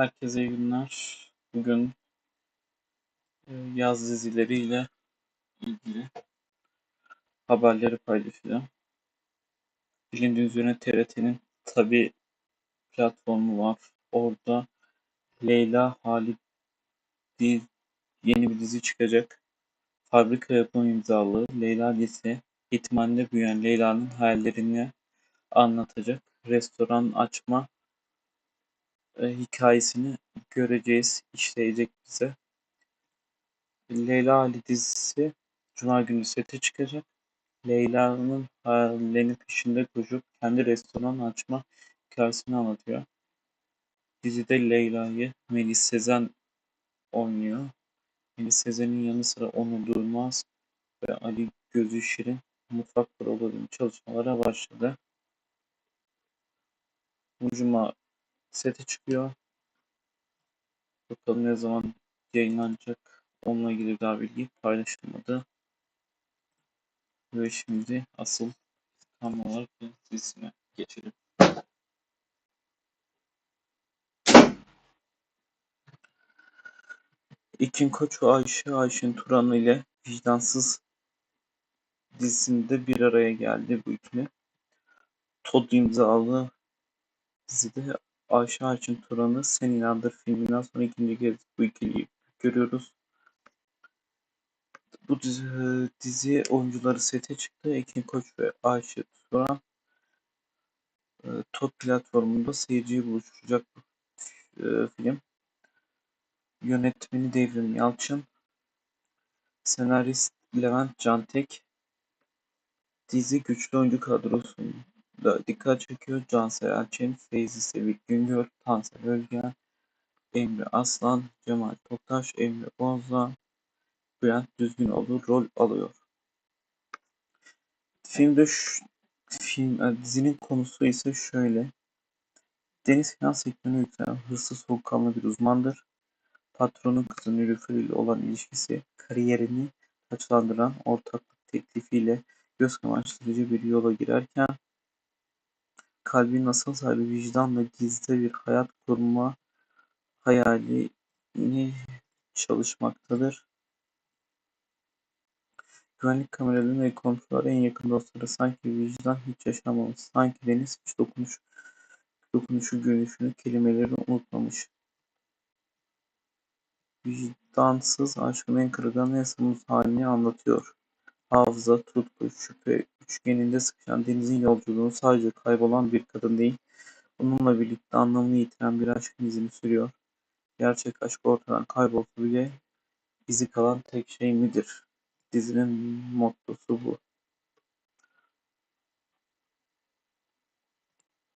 Herkese iyi günler. Bugün e, yaz dizileriyle ilgili haberleri paylaşacağım. Bilindiği üzere TRT'nin tabi platformu var. Orada Leyla Halit diye yeni bir dizi çıkacak. Fabrika yapım imzalı Leyla dizisi ihtimalle büyüyen Leyla'nın hayallerini anlatacak. Restoran açma e, hikayesini göreceğiz, işleyecek bize. Leyla Ali dizisi Cuma günü sete çıkacak. Leyla'nın hayallerinin peşinde koşup kendi restoran açma hikayesini anlatıyor. Dizide Leyla'yı Melis Sezen oynuyor. Melis Sezen'in yanı sıra Onur Durmaz ve Ali Gözü Şirin mutfak programı çalışmalara başladı. Bu cuma sete çıkıyor. Bakalım ne zaman yayınlanacak. Onunla ilgili daha bilgi paylaşılmadı. Ve şimdi asıl tam olarak dizisine geçelim. Ekin Koç Ayşe Ayşin Turan ile Vicdansız dizisinde bir araya geldi bu ikili. Todd imzalı dizide Ayşe Ayşin Turan'ı Sen İnandır filminden sonra ikinci kez bu ikiliyi görüyoruz. Bu dizi, dizi oyuncuları sete çıktı. Ekin Koç ve Ayşe Turan e, Top platformunda seyirciyi buluşturacak e, film. Yönetmeni Devrim Yalçın, senarist Levent Cantek, dizi güçlü oyuncu kadrosunda dikkat çekiyor. Cansel Elçin, Feyzi Sevik Güngör, Tansel Özgen, Emre Aslan, Cemal Toktaş, Emre Bozdağ, Bülent Düzgünoğlu rol alıyor. Filmde şu, film, e, dizinin konusu ise şöyle. Deniz finans sektörüne yükselen hırsız soğukkanlı bir uzmandır. Patronun kızı Nilüfer ile olan ilişkisi kariyerini taçlandıran ortaklık teklifiyle göz kamaştırıcı bir yola girerken kalbin asıl sahibi vicdanla gizli bir hayat kurma hayalini çalışmaktadır. Güvenlik kameralarının ve komşular en yakın dostları sanki vicdan hiç yaşamamış, sanki deniz hiç dokunuş, dokunuşu, görünüşünü, kelimelerini unutmamış. Vicdansız aşkın en kırılgan, en sınırsız halini anlatıyor. Hafıza, tutku, şüphe üçgeninde sıkışan Deniz'in yolculuğunu sadece kaybolan bir kadın değil, onunla birlikte anlamını yitiren bir aşkın izini sürüyor. Gerçek aşk ortadan kaybolsa bile izi kalan tek şey midir? Dizinin mottosu bu.